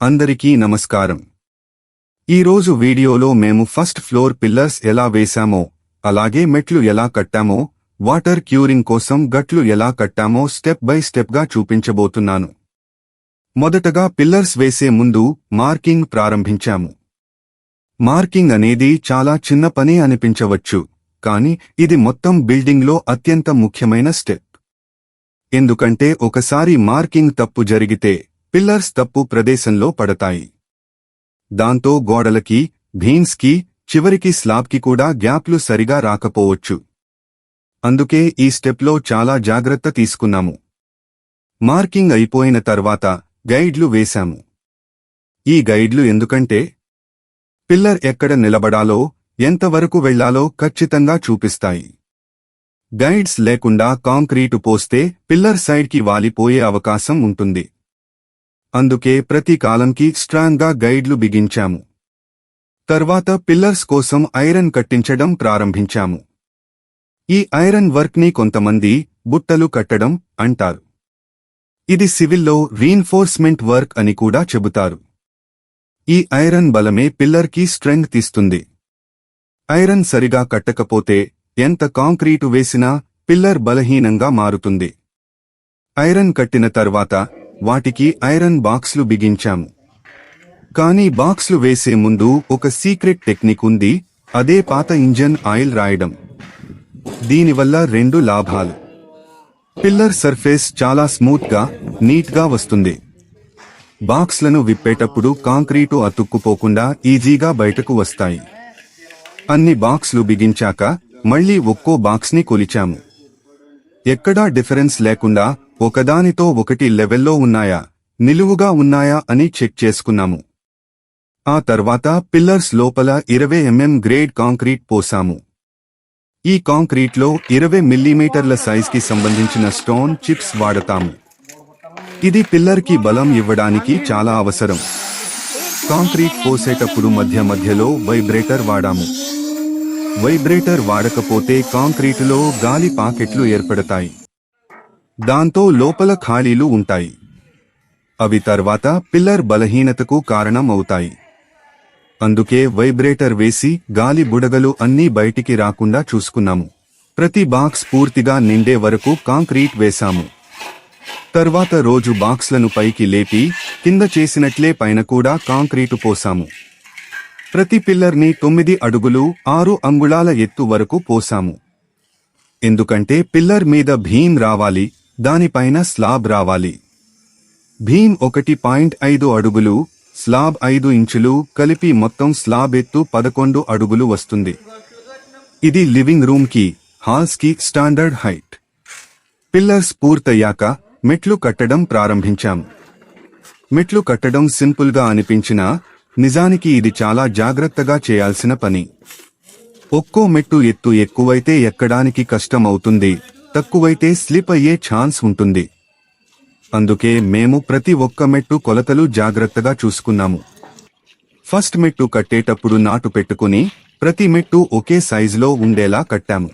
అందరికీ నమస్కారం. ఈరోజు వీడియోలో మేము ఫస్ట్ ఫ్లోర్ పిల్లర్స్ ఎలా వేశామో అలాగే మెట్లు ఎలా కట్టామో వాటర్ క్యూరింగ్ కోసం గట్లు ఎలా కట్టామో స్టెప్ బై స్టెప్గా చూపించబోతున్నాను. మొదటగా పిల్లర్స్ వేసే ముందు మార్కింగ్ ప్రారంభించాము. మార్కింగ్ అనేది చాలా చిన్న పని అనిపించవచ్చు కానీ ఇది మొత్తం బిల్డింగ్లో అత్యంత ముఖ్యమైన స్టెప్. ఎందుకంటే ఒకసారి మార్కింగ్ తప్పు జరిగితే పిల్లర్స్ తప్పు ప్రదేశంలో పడతాయి. దాంతో గోడలకి భీన్స్కి చివరికి స్లాబ్కి కూడా గ్యాప్లు సరిగా రాకపోవచ్చు. అందుకే ఈ స్టెప్లో చాలా జాగ్రత్త తీసుకున్నాము. మార్కింగ్ అయిపోయిన తర్వాత గైడ్లు వేశాము. ఈ గైడ్లు ఎందుకంటే పిల్లర్ ఎక్కడ నిలబడాలో ఎంతవరకు వెళ్ళాలో ఖచ్చితంగా చూపిస్తాయి. గైడ్స్ లేకుండా కాంక్రీటు పోస్తే పిల్లర్ సైడ్కి వాలిపోయే అవకాశం ఉంటుంది. అందుకే ప్రతి కాలంకి స్ట్రాంగ్గా గైడ్లు బిగించాము. తర్వాత పిల్లర్స్ కోసం ఐరన్ కట్టించడం ప్రారంభించాము. ఈ ఐరన్ వర్క్ని కొంతమంది బుట్టలు కట్టడం అంటారు. ఇది సివిల్లో రీన్ఫోర్స్మెంట్ వర్క్ అని కూడా చెబుతారు. ఈ ఐరన్ బలమే పిల్లర్కి స్ట్రెంగ్ తీస్తుంది ఐరన్ సరిగా కట్టకపోతే ఎంత కాంక్రీటు వేసినా పిల్లర్ బలహీనంగా మారుతుంది. ఐరన్ కట్టిన తర్వాత వాటికి ఐరన్ బాక్స్లు బిగించాము. కానీ బాక్స్లు వేసే ముందు ఒక సీక్రెట్ టెక్నిక్ ఉంది అదే పాత ఇంజన్ ఆయిల్ రాయడం. దీనివల్ల రెండు లాభాలు. పిల్లర్ సర్ఫేస్ చాలా స్మూత్గా నీట్గా వస్తుంది. బాక్స్లను విప్పేటప్పుడు కాంక్రీటు అతుక్కుపోకుండా ఈజీగా బయటకు వస్తాయి. అన్ని బాక్స్లు బిగించాక మళ్ళీ ఒక్కో బాక్స్ని కొలిచాము. ఎక్కడా డిఫరెన్స్ లేకుండా ఒకదానితో ఒకటి లెవెల్లో ఉన్నాయా? నిలువుగా ఉన్నాయా అని చెక్ చేసుకున్నాము. ఆ తర్వాత పిల్లర్స్ లోపల ఇరవై ఎంఎం గ్రేడ్ కాంక్రీట్ పోసాము. ఈ కాంక్రీట్లో ఇరవై మిల్లీమీటర్ల సైజ్కి సంబంధించిన స్టోన్ చిప్స్ వాడతాము. ఇది పిల్లర్కి బలం ఇవ్వడానికి చాలా అవసరం. కాంక్రీట్ పోసేటప్పుడు మధ్య మధ్యలో వైబ్రేటర్ వాడాము. వైబ్రేటర్ వాడకపోతే కాంక్రీటులో గాలి పాకెట్లు ఏర్పడతాయి. దాంతో లోపల ఖాళీలు ఉంటాయి. అవి తర్వాత పిల్లర్ బలహీనతకు కారణం అవుతాయి అందుకే వైబ్రేటర్ వేసి గాలి బుడగలు అన్నీ బయటికి రాకుండా చూసుకున్నాము. ప్రతి బాక్స్ పూర్తిగా నిండే వరకు కాంక్రీట్ వేశాము. తర్వాత రోజు బాక్స్లను పైకి లేపి కింద చేసినట్లే పైన కూడా కాంక్రీటు పోసాము. ప్రతి పిల్లర్ని తొమ్మిది అడుగులు ఆరు అంగుళాల ఎత్తు వరకు పోసాము. ఎందుకంటే పిల్లర్ మీద భీం రావాలి దానిపైన స్లాబ్ రావాలి. భీమ్ ఒకటి పాయింట్ ఐదు అడుగులు స్లాబ్ ఐదు ఇంచులు కలిపి మొత్తం స్లాబ్ ఎత్తు పదకొండు అడుగులు వస్తుంది. ఇది లివింగ్ రూమ్కి హాల్స్కి స్టాండర్డ్ హైట్. పిల్లర్స్ పూర్తయ్యాక మెట్లు కట్టడం ప్రారంభించాం. మెట్లు కట్టడం సింపుల్గా అనిపించినా నిజానికి ఇది చాలా జాగ్రత్తగా చేయాల్సిన పని. ఒక్కో మెట్టు ఎత్తు ఎక్కువైతే ఎక్కడానికి కష్టం అవుతుంది తక్కువైతే స్లిప్ అయ్యే ఛాన్స్ ఉంటుంది. అందుకే మేము ప్రతి ఒక్క మెట్టు కొలతలు జాగ్రత్తగా చూసుకున్నాము. ఫస్ట్ మెట్టు కట్టేటప్పుడు నాటు పెట్టుకుని ప్రతి మెట్టు ఒకే సైజులో ఉండేలా కట్టాము.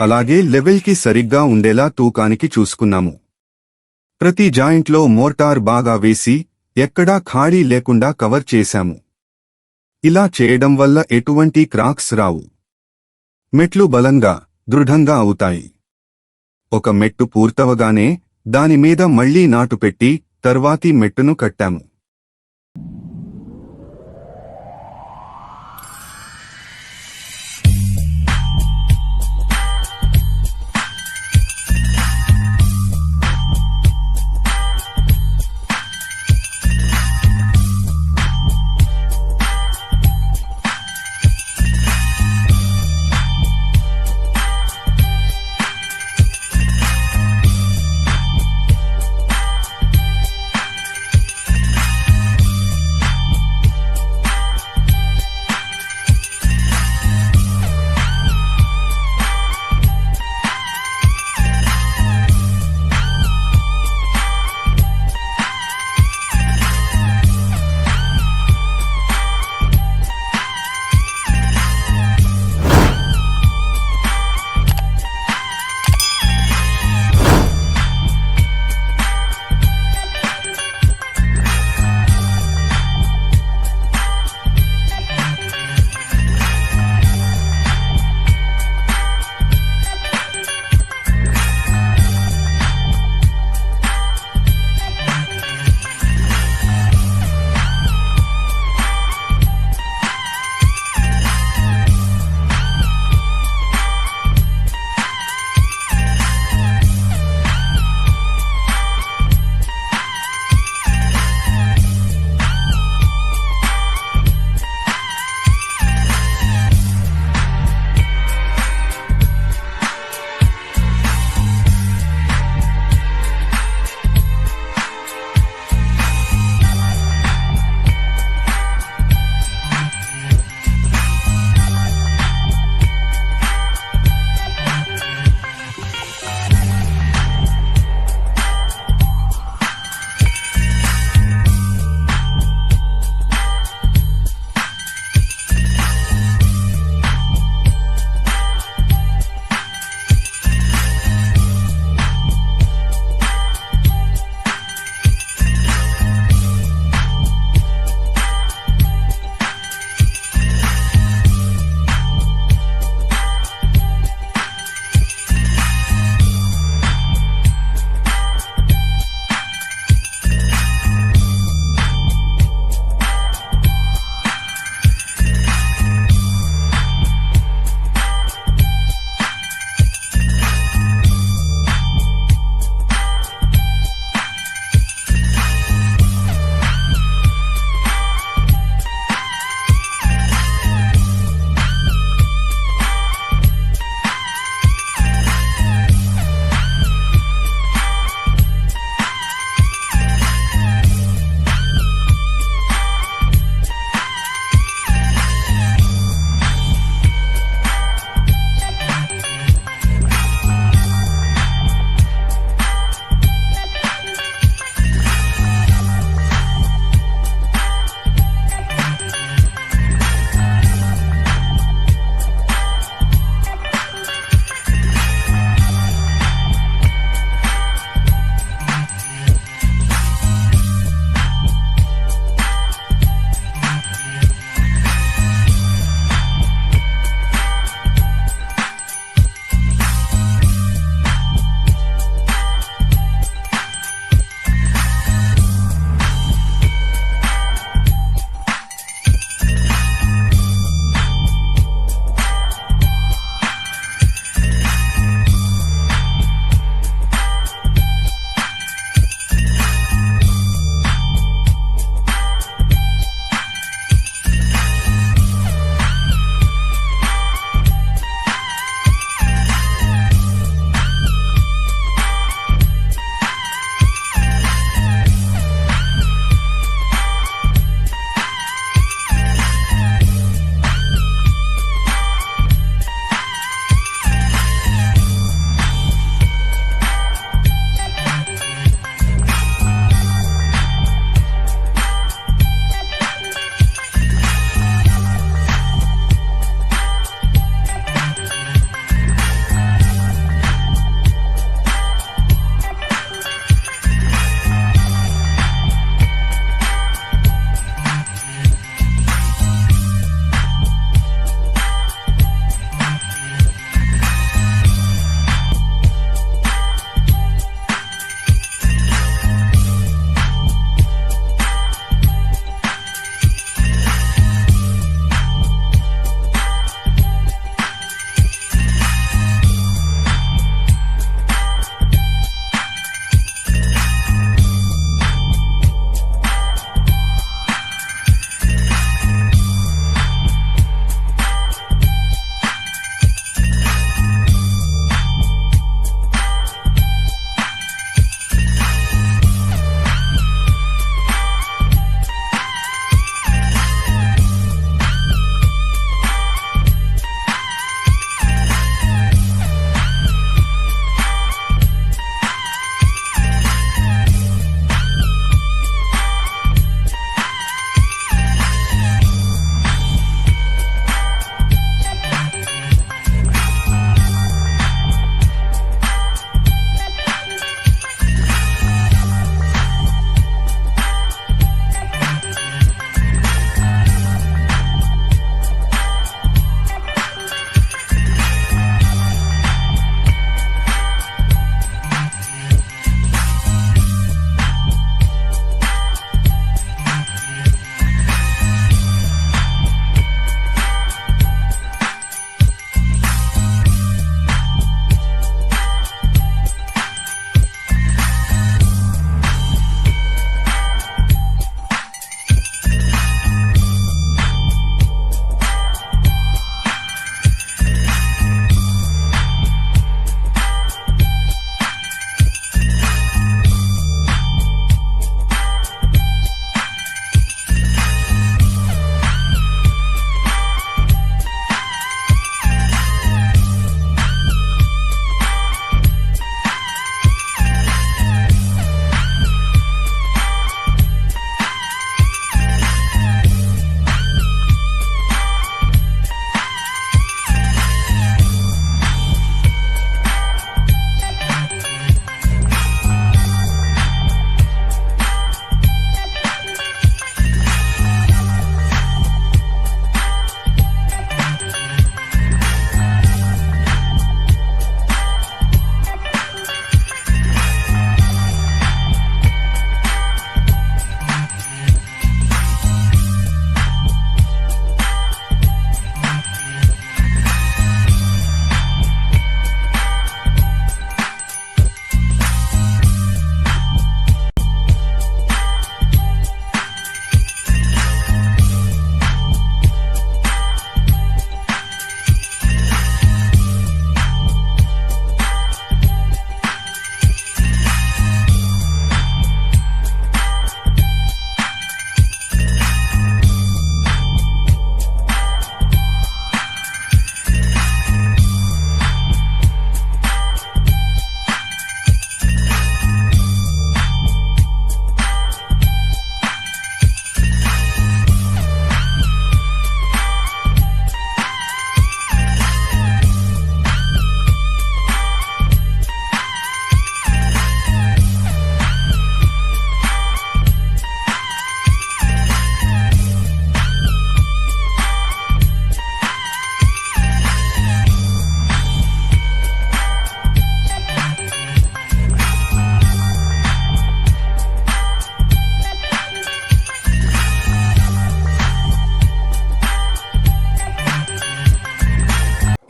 అలాగే లెవెల్కి సరిగ్గా ఉండేలా తూకానికి చూసుకున్నాము. ప్రతి జాయింట్లో మోర్టార్ బాగా వేసి ఎక్కడా ఖాళీ లేకుండా కవర్ చేశాము. ఇలా చేయడం వల్ల ఎటువంటి క్రాక్స్ రావు. మెట్లు బలంగా దృఢంగా అవుతాయి. ఒక మెట్టు పూర్తవగానే దానిమీద మళ్ళీ నాటు పెట్టి తర్వాతి మెట్టును కట్టాము.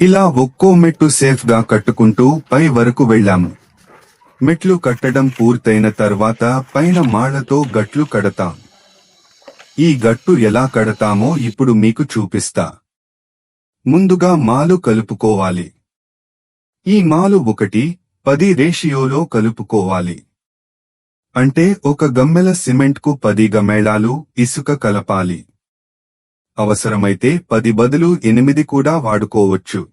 ఇలా ఒక్కో మెట్టు సేఫ్గా కట్టుకుంటూ పై వరకు వెళ్ళాము. మెట్లు కట్టడం పూర్తయిన తర్వాత పైన మాళ్ళతో గట్లు కడతాం. ఈ గట్టు ఎలా కడతామో ఇప్పుడు మీకు చూపిస్తా. ముందుగా మాలు కలుపుకోవాలి. ఈ మాలు ఒకటి పది రేషియోలో కలుపుకోవాలి. అంటే ఒక గమ్మెల సిమెంట్కు పది గమేళాలు ఇసుక కలపాలి. అవసరమైతే పది బదులు ఎనిమిది కూడా వాడుకోవచ్చు.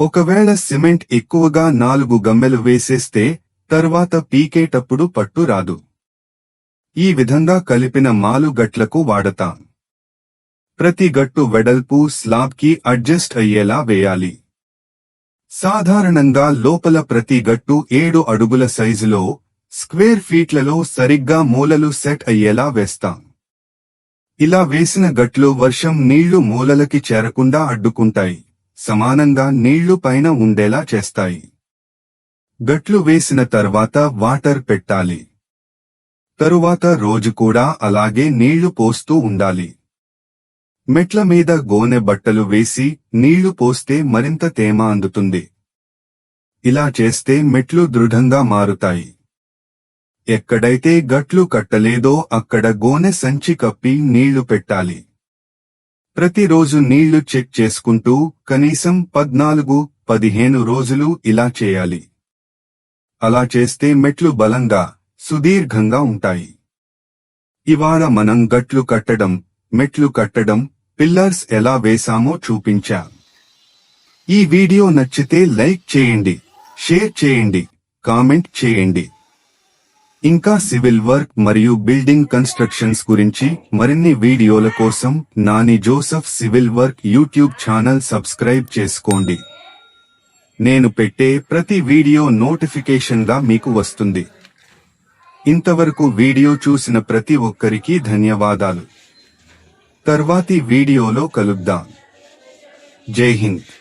ఒకవేళ సిమెంట్ ఎక్కువగా నాలుగు గమ్మెలు వేసేస్తే తర్వాత పీకేటప్పుడు పట్టు రాదు. ఈ విధంగా కలిపిన మాలు గట్లకు వాడతాం. ప్రతి గట్టు వెడల్పు స్లాబ్కి అడ్జస్ట్ అయ్యేలా వేయాలి. సాధారణంగా లోపల ప్రతి గట్టు ఏడు అడుగుల సైజులో స్క్వేర్ ఫీట్లలో సరిగ్గా మూలలు సెట్ అయ్యేలా వేస్తాం. ఇలా వేసిన గట్లు వర్షం నీళ్ళు మూలలకి చేరకుండా అడ్డుకుంటాయి. సమానంగా నీళ్ళు పైన ఉండేలా చేస్తాయి. గట్లు వేసిన తర్వాత వాటర్ పెట్టాలి. తరువాత రోజు కూడా అలాగే నీళ్ళు పోస్తూ ఉండాలి. మెట్ల మీద గోనె బట్టలు వేసి నీళ్ళు పోస్తే మరింత తేమ అందుతుంది. ఇలా చేస్తే మెట్లు దృఢంగా మారుతాయి. ఎక్కడైతే గట్లు కట్టలేదో అక్కడ గోనె సంచి కప్పి నీళ్ళు పెట్టాలి. ప్రతిరోజు నీళ్ళు చెక్ చేసుకుంటూ కనీసం పద్నాలుగు పదిహేను రోజులు ఇలా చేయాలి. అలా చేస్తే మెట్లు బలంగా సుదీర్ఘంగా ఉంటాయి. ఇవాళ మనం గట్లు కట్టడం మెట్లు కట్టడం పిల్లర్స్ ఎలా వేసామో చూపించా. ఈ వీడియో నచ్చితే లైక్ చేయండి షేర్ చేయండి కామెంట్ చేయండి. ఇంకా సివిల్ వర్క్ మరియు బిల్డింగ్ కన్స్ట్రక్షన్స్ గురించి మరిన్ని వీడియోల కోసం Nani Joseph civil work YouTube channel subscribe చేసుకోండి. నేను పెట్టే ప్రతి వీడియో నోటిఫికేషన్గా మీకు వస్తుంది. ఇంతవరకు వీడియో చూసిన ప్రతి ఒక్కరికి ధన్యవాదాలు. తర్వాతి వీడియోలో కలుద్దాం. జై హింద్.